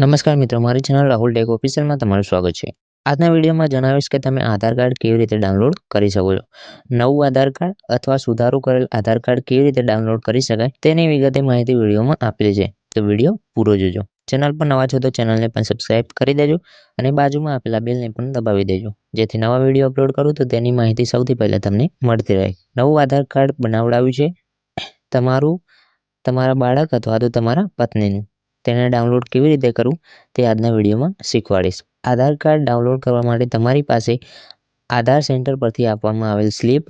નમસ્કાર મિત્રો, મારી ચેનલ રાહુલ ટેક ઓફિશિયલમાં તમારું સ્વાગત છે. આજના વિડીયોમાં જણાવીશ કે તમે આધાર કાર્ડ કેવી રીતે ડાઉનલોડ કરી શકો છો. નવું આધાર કાર્ડ અથવા સુધારો કરેલ આધાર કાર્ડ કેવી રીતે ડાઉનલોડ કરી શકાય તેની વિગતે માહિતી વિડીયોમાં આપેલી છે તો વીડિયો પૂરો જોજો. ચેનલ પર નવા છો તો ચેનલને પણ સબસ્ક્રાઇબ કરી દેજો અને બાજુમાં આપેલા બેલને પણ દબાવી દેજો. જેથી નવા વીડિયો અપલોડ કરું તો તેની માહિતી સૌથી પહેલાં તમને મળતી રહે. નવું આધાર કાર્ડ બનાવડાવ્યું છે. તમારું, તમારા બાળક અથવા તો તમારા પત્નીનું. તેને ડાઉનલોડ કેવી રીતે કરવું તે આજના વિડીયોમાં શીખવાડીશ. આધાર કાર્ડ ડાઉનલોડ કરવા માટે તમારી પાસે આધાર સેન્ટર પરથી આપવામાં આવેલ સ્લીપ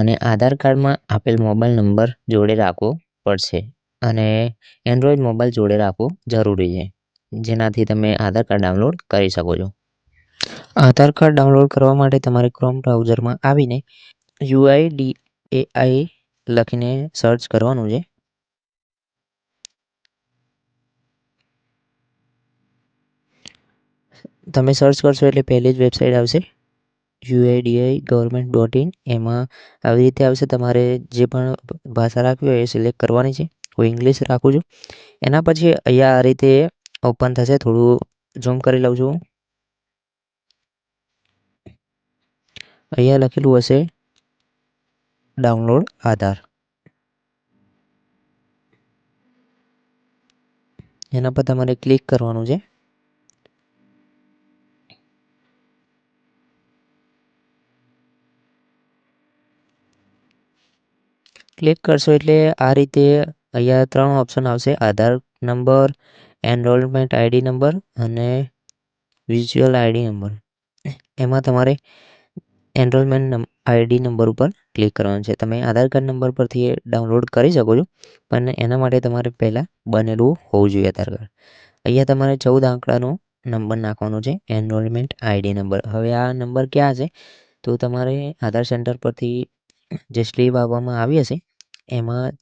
અને આધાર કાર્ડમાં આપેલ મોબાઈલ નંબર જોડે રાખવો પડશે અને એન્ડ્રોઈડ મોબાઈલ જોડે રાખવો જરૂરી છે, જેનાથી તમે આધાર કાર્ડ ડાઉનલોડ કરી શકો છો. આધાર કાર્ડ ડાઉનલોડ કરવા માટે તમારે ક્રોમ બ્રાઉઝરમાં આવીને યુઆઈડી એઆઈ લખીને સર્ચ કરવાનું છે. તમે સર્ચ કરશો એટલે પહેલી જ વેબસાઇટ આવશે યુઆઈડીઆઈ ગવર્મેન્ટ ડોટ ઇન એમાં આવી રીતે આવશે તમારે જે પણ ભાષા રાખવી હોય એ સિલેક્ટ કરવાની છે. હું ઇંગ્લિશ રાખું છું. એના પછી અહીંયા આ રીતે ઓપન થશે. થોડું ઝૂમ કરી લઉં છું અહીંયા લખેલું હશે ડાઉનલોડ આધાર. એના પર તમારે ક્લિક કરવાનું છે. ક્લિક કરશો એટલે આ રીતે અહીંયા ત્રણ ઓપ્શન આવશે. Aadhaar number enrolment ID number અને વિઝ્યુઅલ આઈડી નંબર. એમાં તમારે એનરોલમેન્ટ આઈડી નંબર ઉપર ક્લિક કરવાનું છે. તમે આધાર કાર્ડ નંબર પરથી એ ડાઉનલોડ કરી શકો છો, પણ એના માટે તમારે પહેલાં બનેલું હોવું જોઈએ આધાર કાર્ડ. અહીંયા તમારે ચૌદ આંકડાનો નંબર નાખવાનો છે એનરોલમેન્ટ આઈડી નંબર. હવે આ નંબર ક્યાં છે? તો તમારે આધાર સેન્ટર પરથી જે સ્લીપ આપવામાં આવી હશે, એમાં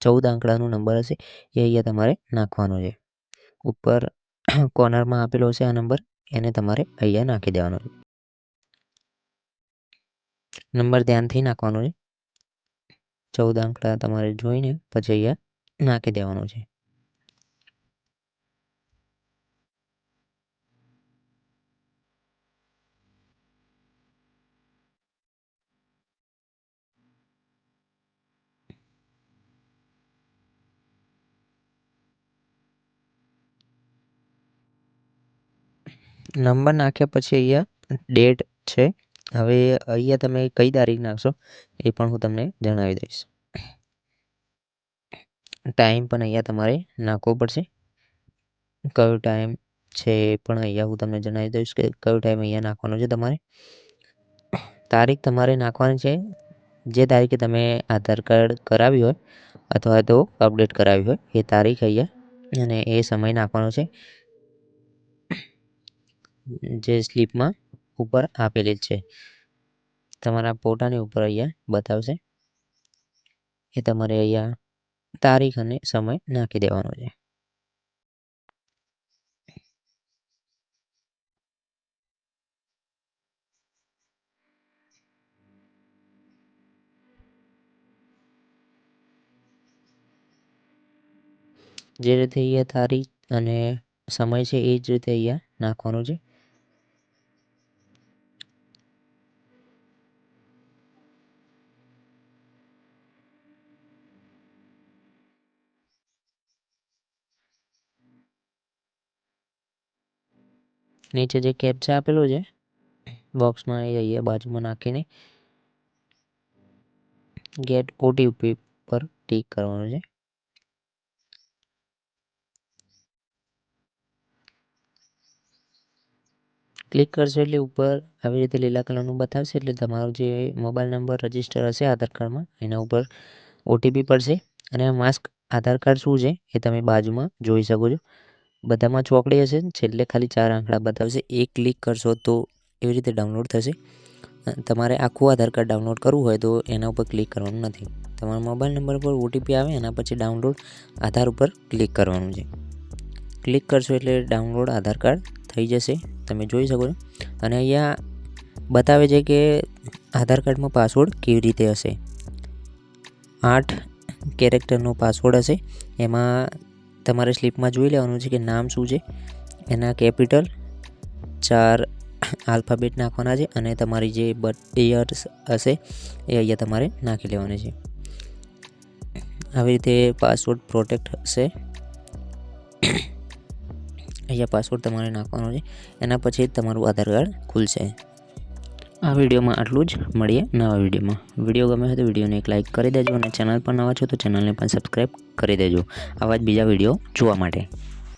ચૌદ આંકડાનો નંબર હશે, એ અહીંયા તમારે નાખવાનો છે. ઉપર કોર્નરમાં આપેલો હશે આ નંબર એને તમારે અહીંયા નાખી દેવાનો છે. નંબર ધ્યાનથી નાખવાનો છે. ચૌદ આંકડા તમારે જોઈને પછી અહીંયા નાખી દેવાનો છે. નંબર નાખ્યા પછી અહીંયા ડેટ છે. હવે અહીંયા તમે કઈ તારીખ નાખશો એ પણ હું તમને જણાવી દઈશ. ટાઈમ પણ અહીંયા તમારે નાખવો પડશે. કયો ટાઈમ છે એ પણ અહીંયા હું તમને જણાવી દઈશ કે કયો ટાઈમ અહીંયા નાખવાનો છે તમારે. તારીખ તમારે નાખવાની છે. જે તારીખે તમે આધાર કાર્ડ કરાવ્યું હોય અથવા તો અપડેટ કરાવ્યું હોય એ તારીખ અહીંયા અને એ સમય નાખવાનો છે. જે સ્લીપમાં ઉપર આપેલી છે. તમારા ફોટાની ઉપર અહીંયા બતાવશે. એ તમારે અહીંયા તારીખ અને સમય નાખી દેવાનો છે. જે રીતે અહીંયા તારીખ અને સમય છે, એ જ રીતે અહીંયા નાખવાનો છે. નીચે જે કેપ્ચા આપેલું છે, બોક્સમાં એ અહીંયા બાજુમાં નાખીને ગેટ ઓટીપી પર ટીક કરવાનું છે. ક્લિક કરશો એટલે ઉપર આવી રીતે લીલા કલરનું બતાવશે એટલે તમારો જે મોબાઈલ નંબર રજિસ્ટર હશે આધાર કાર્ડમાં, એના ઉપર ઓટીપી પડશે. અને માસ્ક આધાર કાર્ડ શું છે એ તમે બાજુમાં જોઈ શકો છો. બધામાં ચોકડી હશે છેલ્લે ખાલી ચાર આંકડા બતાવશે. એ ક્લિક કરશો તો એવી રીતે ડાઉનલોડ થશે. તમારે આખું આધાર કાર્ડ ડાઉનલોડ કરવું હોય તો એના ઉપર ક્લિક કરવાનું નથી. તમારા મોબાઈલ નંબર પર ઓટીપી આવે, એના પછી ડાઉનલોડ આધાર ઉપર ક્લિક કરવાનું છે. ક્લિક કરશો એટલે ડાઉનલોડ આધાર કાર્ડ થઈ જશે. તમે જોઈ શકો છો. અને અહીંયા બતાવે છે કે આધાર કાર્ડમાં પાસવર્ડ કેવી રીતે હશે. આઠ કેરેક્ટરનો પાસવર્ડ હશે. એમાં તમારે સ્લીપમાં જોઈ લેવાનું છે કે નામ શું છે. એના કેપિટલ ચાર આલ્ફાબેટ નાખવાના છે અને તમારી જે બર્થ યર્સ હશે એ અહીંયા તમારે નાખી લેવાની છે. આવી રીતે પાસવર્ડ પ્રોટેક્ટ હશે. અહીંયા પાસવર્ડ તમારે નાખવાનો છે. એના પછી તમારું આધાર કાર્ડ ખુલશે. આ વિડીયોમાં આટલું જ. મળીએ નવા વિડીયોમાં. વીડિયો ગમે હોય તો વિડીયોને એક લાઇક કરી દેજો અને ચેનલ પર નવા છો તો ચેનલને પણ સબસ્ક્રાઈબ કરી દેજો. આવા જ બીજા વીડિયો જોવા માટે.